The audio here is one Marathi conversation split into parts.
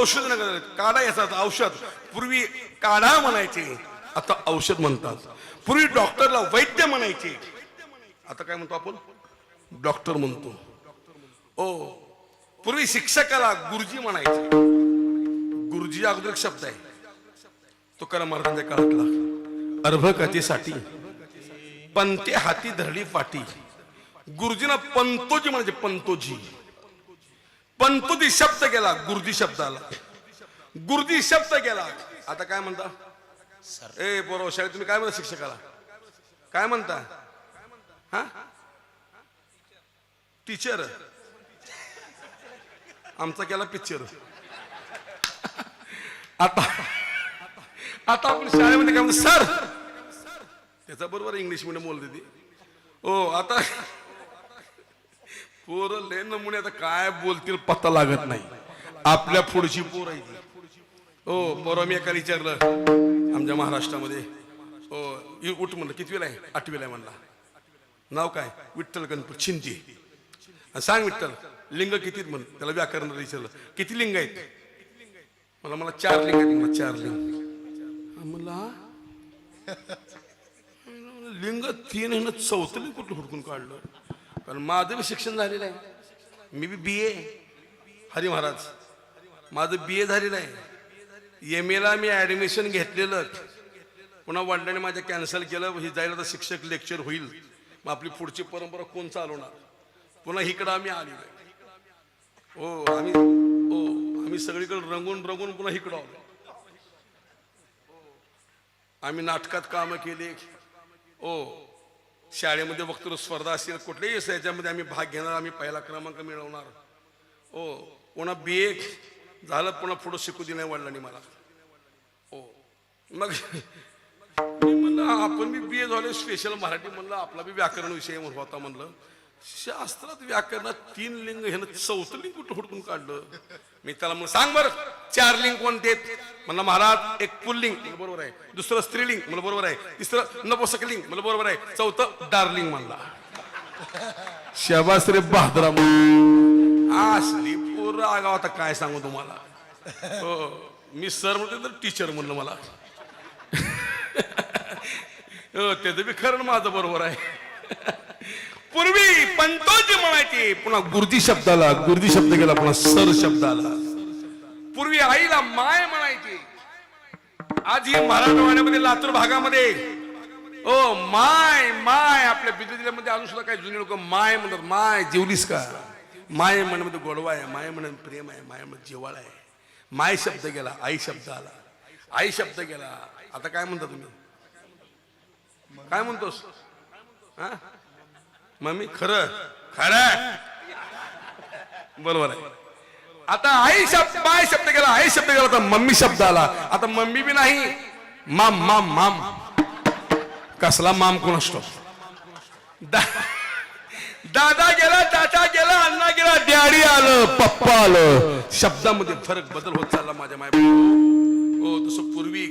औषध नका काढा याचा औषध. पूर्वी काढा म्हणायचे. आता औषध म्हणतात. पूर्वी डॉक्टरला वैद्य म्हणायचे. आता काय म्हणतो आपण? डॉक्टर म्हणतो. ओ पूर्वी शिक्षकाला गुरुजी म्हणायचे. गुरुजी अगोदर शब्द आहे. तुकाराम महाराजांच्या काळातला अर्भकथेसाठी. पंते हाती धरली पाटी. गुरुजीना पंतोजी म्हणजे पंतोजी. पंतुदी शब्द केला गुरुजी शब्द आला गुरुजी शब्द केला. आता काय म्हणता? ए बरोबर शाळेत तुम्ही काय म्हणता शिक्षकाला? काय म्हणता? हा? टीचर. आमचा केला पिक्चर आता आता आपण शाळेमध्ये काय म्हणतो? सर! त्याचा बरोबर इंग्लिश मिडियम बोलते ती. ओ आता पोरं लय नमुने आता काय बोलतील पत्ता लागत नाही. आपल्या पुढची पोर आहे ती हो बरोबर मी एका विचारलं. आमच्या महाराष्ट्रामध्ये. हो इ- उठ म्हणलं कितवीला आहे? आठवीला आहे म्हणला. नाव काय? विठ्ठल गणपत शिंदे. आणि सांग विठ्ठल लिंग किती म्हण त्याला व्याकरण विचारलं. किती लिंग आहेत? मला मला चार लिंग आहेत मला चार लिंग. हा, हा? लिंग तीन आहे चौथं लिंग कुठलं हुडकून काढलं? कारण माझं बी शिक्षण झालेलं आहे. मी बी बी ए हरी महाराज. माझं बी ए झालेलं आहे. एम एला मी ॲडमिशन घेतलेलं. पुन्हा वडिलांनी माझ्या कॅन्सल केलं. हे जायला तर शिक्षक लेक्चर होईल. मग आपली पुढची परंपरा कोण चालवणार? पुन्हा इकडं आम्ही आलेलो आहे. हो आम्ही हो आम्ही सगळीकडे रंगून रंगून पुन्हा इकडं आलो. आम्ही नाटकात कामं केली. ओ शाळेमध्ये वक्तृत्व स्पर्धा असेल कुठल्याही असं याच्यामध्ये आम्ही भाग घेणार आम्ही पहिला क्रमांक मिळवणार. ओ पुन्हा बी ए झालं पुन्हा पुढं शिकू दे नाही वडिलांनी मला. ओ मग म्हणलं आपण बी बी ए झाले स्पेशल मराठी म्हणलं आपला बी व्याकरण विषय म्हणून होता म्हणलं. शास्त्रात व्याकरणात तीन लिंग ह्यानं चौथं लिंग कुठं हुडकून काढलं? मी त्याला म्हणलं सांग बरं चार लिंग कोणते आहेत?" म्हणलं महाराज एक पुल्लिंग बरोबर आहे. दुसरं स्त्रीलिंग म्हणलं बरोबर आहे. तिसरं नपोसक लिंग. म्हणलं बरोबर आहे. चौथं डार्लिंग म्हणला. शबास रे बहादरा असली पोरं आगाव आता काय सांगू तुम्हाला? हो मी सर म्हणतो तर टीचर म्हणलं मला. हो त्याचं बी खरं माझं बरोबर आहे. पूर्वी पंतोजी म्हणायचे पुन्हा गुरुजी शब्दाला गुरुजी शब्द गेला पुन्हा सर शब्द आला पूर्वी आईला माय म्हणायचे. आज ही मराठवाड्यामध्ये लातूर भागामध्ये ओ माय माय आपल्या बिजू जिल्ह्यामध्ये अजून सुद्धा काही जुने लोक माय म्हणतात. माय जेवलीस का? माय म्हणण्यामध्ये गोडवा आहे माय म्हणत प्रेम आहे माय म्हणत जेवाळ आहे. माय शब्द गेला आई शब्द आला. आई शब्द गेला. आता काय म्हणता तुम्ही? काय म्हणतोस? हा? मम्मी खरं खरं. बरोबर आहे. आता आई शब्द बाय शब्द गेला आई शब्द गेला आता मम्मी शब्द आला. आता मम्मी बी नाही माम माम माम. कसला माम कोण असतो? दादा गेला दादा गेला अण्णा गेला डॅडी आलं पप्पा आलं. शब्दामध्ये फरक बदल होत चालला माझ्या माय हो तसं पूर्वी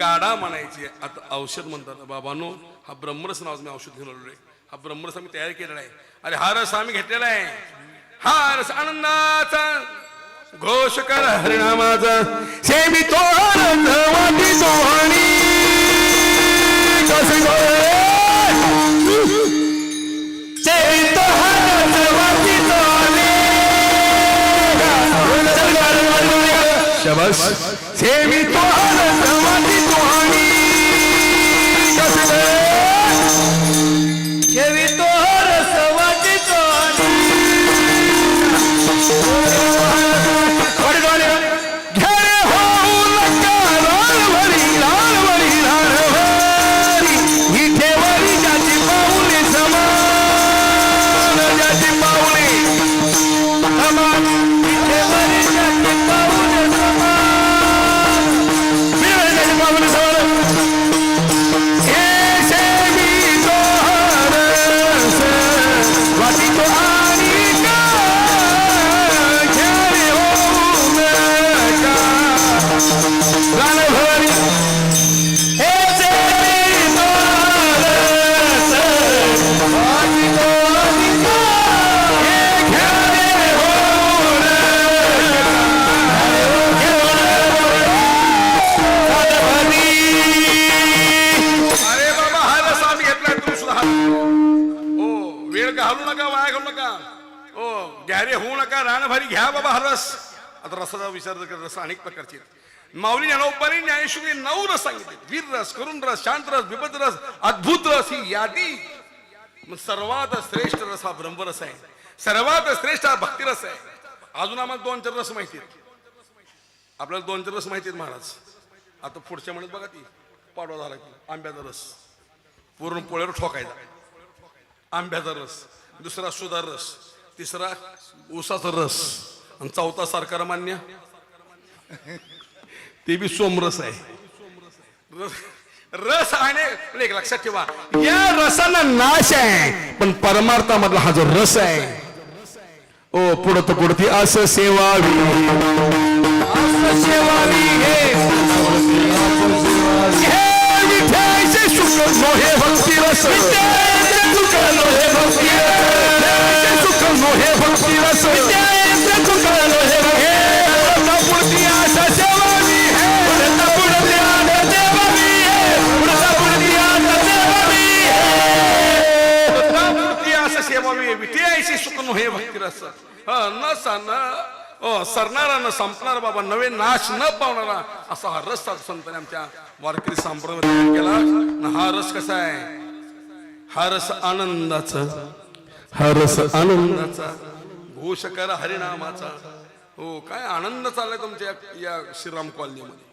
काढा म्हणायचे आता औषध म्हणतात. बाबानो हा ब्रह्मरस नावाचं मी औषध घेऊन आलेलो हा ब्रह्मरस आम्ही तयार केलेला आहे. अरे हा रस आम्ही घेतलेला आहे. हा रस आनंदाचा. घोष कर हरिणामाचा सेमी तो वाटी सोहणी. सेमी तो रसाचा विचार करत रस अनेक प्रकारचे. माऊली ज्ञानोबानी ज्ञानेश्वरी नऊ रस सांगितले. वीर रस करुण रस शांत रस विपद रस अद्भुत रस ही यादी. मग सर्वात श्रेष्ठ रस हा ब्रह्मरस आहे. सर्वात श्रेष्ठ हा भक्तिरस आहे. अजून आम्हाला दोन चार रस माहिती आहेत. आपल्याला दोन चार रस माहिती आहेत महाराज. आता पुढच्या म्हणत बघा ती. पाडवा झाला की आंब्याचा रस. पूर्ण पोळ्यावर ठोकायचा. आंब्याचा रस. दुसरा सुधार रस. तिसरा ऊसाचा रस. आणि चौथा सरकार मान्य? ते बी सोमरस आहे. रस- आणि एक लक्षात ठेवा या रसाला नाश आहे पण परमार्थामधला हा जो रस आहे ओ पुढत पुढती अस सेवावी. असं सेवावी हे. भक्ती रस. विठ्याचे भक्ती असं न सान सरणारा न संपणार बाबा नवे नाश न पावणारा असा हा रस साधू संतांनी आमच्या वारकरी संप्रदाय केला. हा रस कसा आहे? हा रस आनंदाचा. हा रस आनंदाचा. घोष करा हरिनामाचा. हो काय आनंद चाललाय तुमच्या या- श्रीराम कॉलनीमध्ये.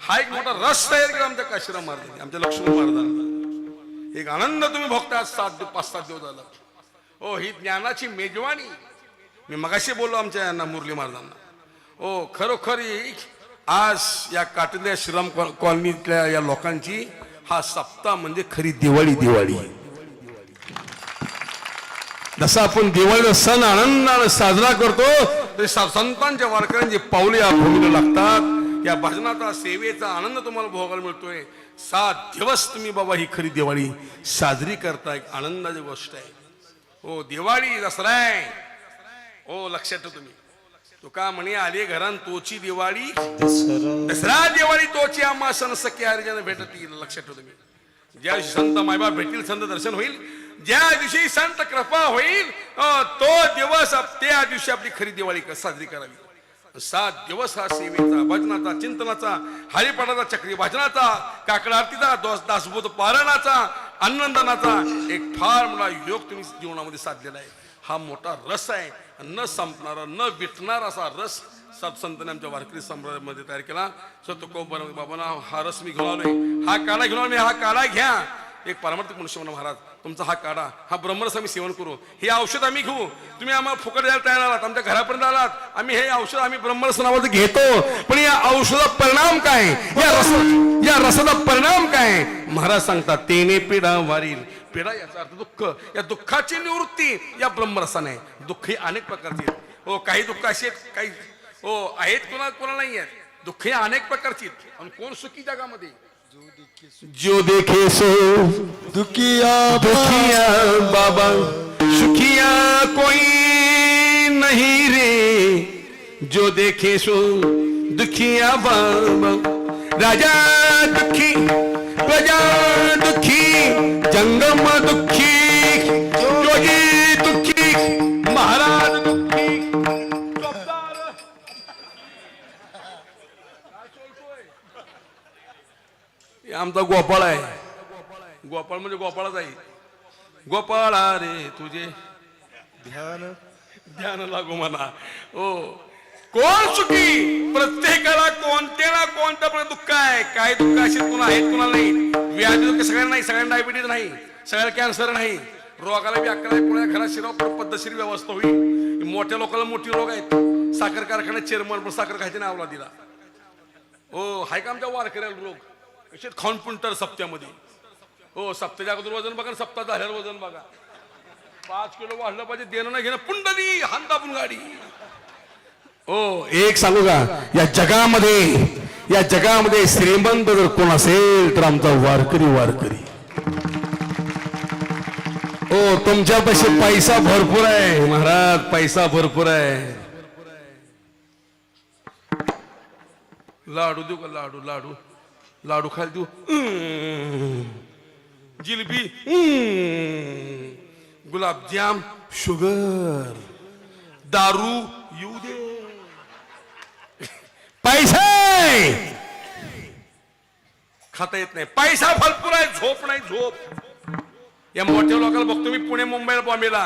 हा एक मोठा रस तयार केला आमच्या काशीराम महाराजांनी आमच्या लक्ष्मी महाराजांना. एक आनंद तुम्ही भोगता आज सात पाच सात दिवस झाला. हो ही ज्ञानाची मेजवानी. मी मगाशी बोललो आमच्या यांना मुरली महाराजांना ओ खरोखरी आज या काटल्या श्रम कॉलनीतल्या या लोकांची हा सप्ताह म्हणजे खरी दिवाळी दिवाळी. जसा आपण दिवाळीचा सण आनंदाने साजरा करतो तसे सा- संतांच्या वारकऱ्यांची पावले या भूमीला लागतात. या भजनाचा सेवेचा आनंद तुम्हाला भोगायला मिळतोय. सात दिवस तुम्ही बाबा ही खरी दिवाळी साजरी करता एक आनंदाची गोष्ट आहे. ओ दिवाळी दसराय. ओ लक्षात ठेव तुम्ही. तुका म्हणे आले घरान तोची दिवाळी. दसरा दिवाळी तोची आम्हा सण सख्य हरिजन येईल लक्षात ठेव तुम्ही. ज्या दिवशी संत मायबा भेटतील संत दर्शन होईल. ज्या दिवशी संत कृपा होईल तो दिवस त्या दिवशी आपली खरी दिवाळी साजरी करावी. सात दिवस हा सेवेचा भजनाचा चिंतनाचा हरिपाठाचा चक्री भजनाचा काकड आरतीचा दास दासबोध पारणाचा अन्नदानाचा एक फार मोठा योग तुम्ही जीवनामध्ये साधलेला आहे. हा मोठा रस आहे. न संपणारा न विटणारा असा रस सत्संतांनी आमच्या वारकरी संप्रदायामध्ये तयार केला. सतो बाबांना हा रस मी घेऊन आलोय. हा काढा घेऊन आलोय. हा काढा घ्या. एक पारमार्थिक मनुष्य म्हणा महाराज तुमचा हा काढा हा ब्रह्मरस आम्ही सेवन करू. हे औषध आम्ही घेऊ. तुम्ही आम्हाला फुकट द्यायला तयार आलात आमच्या घरापर्यंत आलात. आम्ही हे औषध आम्ही ब्रह्मरस नावाचं घेतो. पण या औषधाचा परिणाम काय? या रस या रसाचा परिणाम काय? महाराज सांगतात तेने पिढा वारील. पिढा याचा अर्थ दुःख. या दुःखाची निवृत्ती या ब्रह्मरसाने. दुःख ही अनेक प्रकारची आहेत. हो काही दुःख अशी आहेत काही हो आहेत कोणा कोणाला नाही आहेत. दुःख ही अनेक प्रकारची आहेत. आणि कोण सुखी जगामध्ये? जो देखे सो दुखिया दुखिया बाबा सुखिया कोई नहीं रे। जो देखे सो दुखिया बाबा राजा दुखी प्रजा दुखी जंगम दुखी। आमचा गोपाळ आहे. गोपाळ म्हणजे गोपाळच आहे. गोपाळा रे तुझे ध्यान ध्यान लागू मला. हो कोण चुकी प्रत्येकाला कोणत्या ना कोणत्या प्रकारचं दुःख आहे? काय दुःख असे कुणा आहेत कुणाला नाही. व्याधी दुःख सगळ्यांना नाही सगळ्यांना डायबिटीज नाही सगळ्याला कॅन्सर नाही. रोगाला बी अकरा पुण्या घरात शिराव पद्धतशीर व्यवस्था होईल. मोठ्या लोकांना मोठी रोग आहेत. साखर कारखान्यात चेअरमन पण साखर खायची नावला दिला. हो हाय का आमच्या वारकऱ्याला रोग? खाऊन पुंटर सप्त्यामध्ये. हो सप्त्याच्या अगोदर वजन बघा सप्ताह झाल्यावर वजन बघा. पाच किलो वाढलं पाहिजे देणं नाही घेणं पुंडली हांदापून गाडी. हो एक सांगू का? या जगामध्ये या जगामध्ये श्रीमंत जर कोण असेल तर आमचा वारकरी वारकरी. हो तुमच्यापाशी पैसा भरपूर आहे. महाराज पैसा भरपूर आहे. लाडू देऊ का लाडू लाडू? लाडू खायला देऊ जिलबी जिलेबी गुलाबजाम शुगर दारू येऊ दे पैसे खाता येत नाही पैसा भरपूर आहे झोप नाही झोप या मोठ्या लोकांना बघतो मी पुणे मुंबईला बॉम्बेला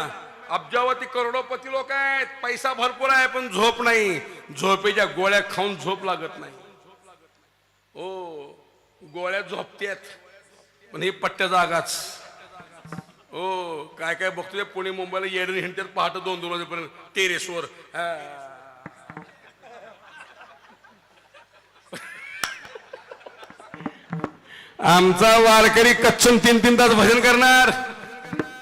अब्जावती करोडोपती लोक आहेत पैसा भरपूर आहे पण झोप नाही झोपेच्या गोळ्या खाऊन झोप लागत नाही ओ गोळ्या झोपत्यात पण ही पट्ट्या जागाच. हो काय काय बघतोय पुणे मुंबईला येडून हिंडतात पहाटे दोन दोन वाजेपर्यंत. टेरेसवर. आमचा वारकरी कच्चून तीन तीन तास भजन करणार.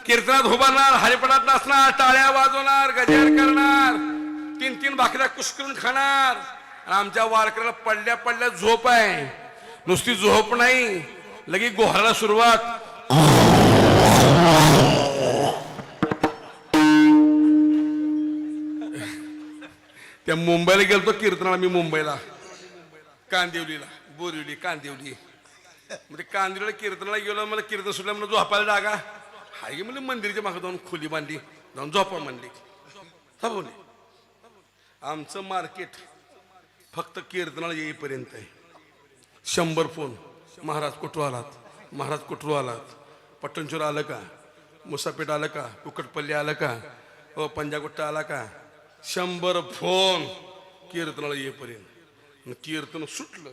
कीर्तनात उभारणार हरिपणात नाचणार टाळ्या वाजवणार गजर करणार. तीन तीन भाकऱ्या कुसकरून खाणार. आमच्या वारकऱ्याला पडल्या पडल्या झोप आहे. नुसती झोप नाही लगे गोहायला सुरुवात. त्या मुंबईला गेलतो कीर्तनाला मी मुंबईला. कांदिवलीला. बोरिवली कांदिवली. म्हणजे कांदिवलीला कीर्तनाला गेलो मला कीर्तन सुटलं म्हणून झोपायला जागा. हाय म्हणजे मंदिरच्या मागे जाऊन खोली बांधली जाऊन झोपा म्हणली. थांबवली आमचं मार्केट फक्त कीर्तनाला येईपर्यंत आहे. शंभर फोन. महाराज कुठं आलात? महाराज कुठं आलात? पट्टणचूर आलं का? मुसापेठ आलं का? कुकटपल्ली आलं का? हो पंजागुट्टा आला का? शंभर फोन कीर्तनाला येईपर्यंत. कीर्तन सुटलं.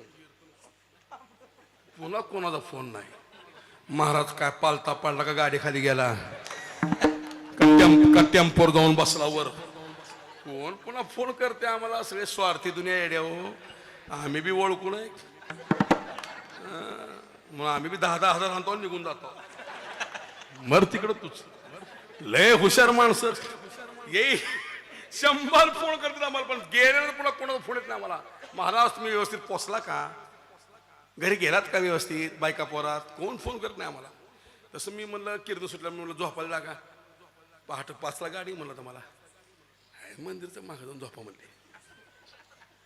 पुन्हा कोणाचा फोन नाही. महाराज काय पालता पाडला का गाडी खाली गेला? का का टेम्पोर जाऊन बसला वर? कोण पुन्हा फोन करते आम्हाला? सगळे स्वार्थी दुनिया येड्या हो. आम्ही बी ओळखू नये मग आम्ही बी दहा दहा हजार आणतो आणि निघून जातो. मर तिकडं तूच. लय हुशार माणसं. येई शंभर फोन करतात आम्हाला पण गेल्यावर पुन्हा कोणाचा फोन येत नाही आम्हाला. महाराज तुम्ही व्यवस्थित पोचला का? घरी गेलात का व्यवस्थित? बायका पोरात? कोण फोन करत नाही आम्हाला? तसं मी म्हणलं कीर्तन सुटलं मी म्हणलं झोपायला जागा. पहाटे पाचला गाडी म्हणलं तुम्हाला. मंदिरचं मागं जाऊन झोपा म्हणले.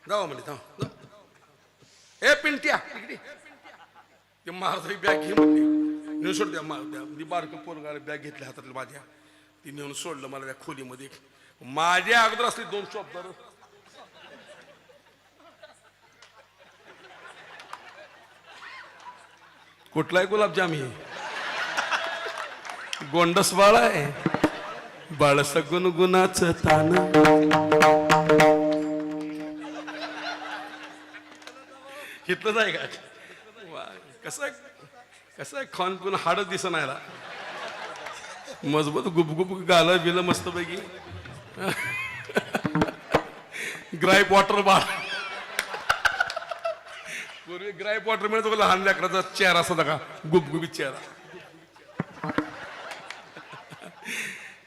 जावा म्हणले जाऊ. ए पिंट्या इकडे. ते महाराज बॅग घे म्हणली नेऊन सोड द्या मी बारक पोरगाला बॅग घेतली हातातल्या माझ्या. ती नेऊन सोडलं मला त्या खोलीमध्ये. माझ्या अगोदर असले दोन शॉपदार कुठलाय गुलाबजाम हे? गोंडस बाळ आहे. बाळस गुणगुणाचं तान. हितलंच आहे का? वा, कसं कसं खान पण हाडच दिसत नाही मजबूत गुपगुप गालं बिलं मस्त पैकी ग्राईप वॉटर बाळ. पूर्वी ग्राईप वॉटर म्हणजे मिळतो लहान लेकराचा चेहरा असा का गुबगुबीत चेहरा.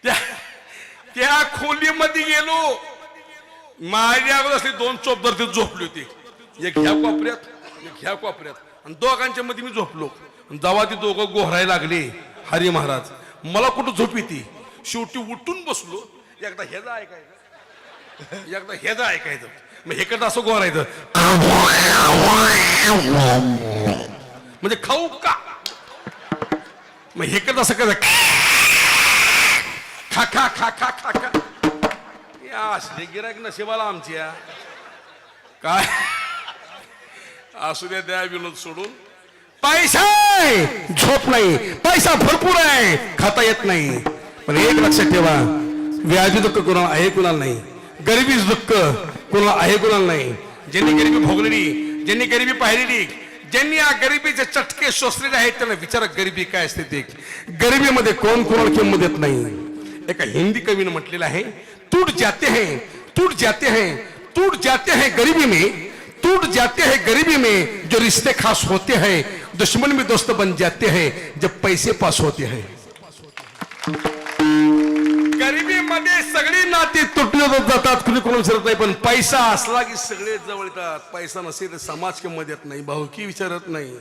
त्या त्या खोलीमध्ये गेलो. माझ्या अगोदर असली दोन चोपदार तिथे झोपली होती. एक ह्या कोपऱ्यात एक ह्या कोपऱ्यात. आणि दोघांच्या मध्ये मी झोपलो. जावा ती दोघं गोहराय लागले हरी महाराज मला कुठं झोप येते? शेवटी उठून बसलो. एकदा ह्याचा ऐकायचं. एकदा ह्याचा ऐकायचं. मग हेकडं असं गोहरायचं. म्हणजे खाऊ का? मग हेकडं असं करायचं. खा खा खा खा खा खा. या असले गिरायक नशिबाला आमच्या काय? असू दे द्या विनोद सोडून. पैसा आहे, झोप नाही. पैसा भरपूर आहे. खाता येत नाही. पण एक लक्षात ठेवा. व्याजी दुःख कोणाला आहे कुणाला नाही. गरिबीच दुःख कोणाला आहे कुणाला नाही. ज्यांनी गरिबी भोगलेली ज्यांनी गरिबी पाहिलेली ज्यांनी या गरिबीचे चटके शोषलेले आहेत त्यांना विचारा गरिबी काय असते ते. गरिबीमध्ये कोण कोणाला किंमत देत नाही. एका हिंदी कवीनं म्हटलेलं आहे तूट जाते हैं तूट जाते हैं तूट जाते हैं गरीबी में टूट जाते हैं गरीबी में जो रिश्ते खास होते हैं दुश्मन भी दोस्त बन जाते हैं जब पैसे पास होते हैं। गरिबीमध्ये सगळी नाती तुटले जातात कुणी कोण विचारत नाही पण पैसा असला की सगळे जवळ येतात. पैसा नसेल तर समाज किंमत येत नाही भाऊकी विचारत नाही.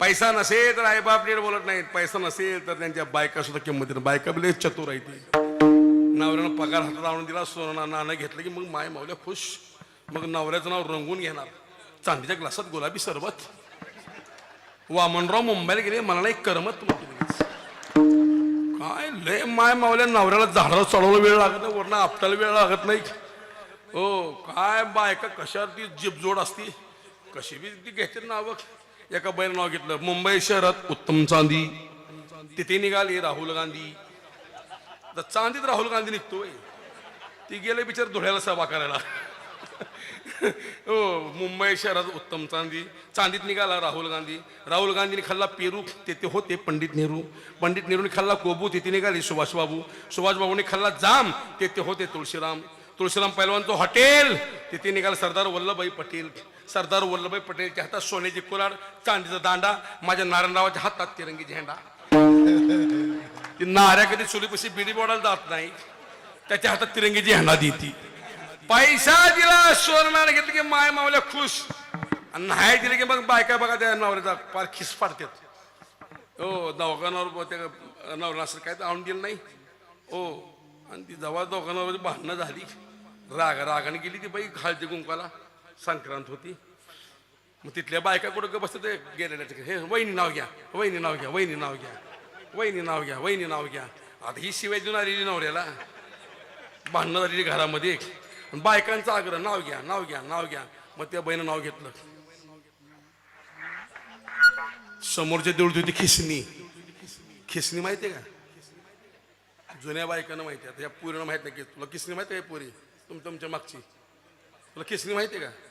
पैसा नसेल तर आईबाप नीट बोलत नाहीत. पैसा नसेल तर त्यांच्या बायका सुद्धा किंमत येत बायका बिले चतुर आहे ती नवऱ्यानं पगार हातात आणून दिला सोनं नाणं घेतलं की मग माय मावल्या खुश. मग नवऱ्याचं नाव रंगून घेणार. चांदीच्या ग्लासात गुलाबी सरबत. वामनराव मुंबईला गेले मला नाही करमत काय लय माय मावल्या नवऱ्याला झाडाला चढवलं वेळ लागत नाही वरनं आपटायला वेळ लागत नाही. हो काय बायका कशावर ती जीपजोड असती? कशी बी ती घेते नाव? एका बैल नाव घेतलं मुंबई शहरात उत्तम चांदी. तिथे निघाली राहुल गांधी. तर चांदीत राहुल गांधी निघतोय. ती गेले बिचार धुळ्याला सभा करायला. हो मुंबई शहरात उत्तम चांदी. चांदीत निघाला राहुल गांधी. राहुल गांधीने खाल्ला पेरू तेथे होते पंडित नेहरू. पंडित नेहरूने खाल्ला कोबू तिथे निघाले सुभाषबाबू सुभाषबाबूने खाल्ला जाम तेथे होते तुळशीराम. तुळशीराम पैलवानचं हॉटेल तिथे निघाला सरदार वल्लभभाई पटेल. सरदार वल्लभभाई पटेलच्या हातात सोन्याची कुराड चांदीचा दांडा माझ्या नारायणरावाच्या हातात तिरंगी झेंडा. ती नाऱ्या कधी चुलीपशी बिडी बोडायला जात नाही. त्याच्या हातात तिरंगीची झेंडा देती. पैसा दिला सोनार घेतलं की माय मावल्या खुश. आणि नाही दिले की मग बायका बघा त्या नवऱ्याचा फार खिस पाडतात. हो दवाखान्यावर त्या नवरा असं काय तर आणून दिलं नाही? हो आणि ती जवळ दवाखान्यावर भांडणं झाली राग रागाने गेली ती बाई हळदी गुंकाला संक्रांत होती. मग तिथल्या बायका कुठं ग बसतात? ते गेलेल्या हे वहिनी नाव घ्या वहिनी नाव घ्या वहिनी नाव घ्या वहिनी नाव घ्या वहिनी नाव घ्या. आता ही शिवाय देऊन आलेली नवऱ्याला. भांडणं झालेली घरामध्ये. बायकांचा आग्रह नाव घ्या नाव घ्या नाव घ्या. मग त्या बहिणं नाव घेतलं. समोरच्या देऊळ होती खिसणी. खिसणी माहिती आहे का? जुन्या बायकांना माहिती आहे आता या पुरीनं माहीत नाही की तुला खिसणी माहिती आहे पुरी? तुम तुमच्या मागची. तुला खिसणी माहिती आहे का?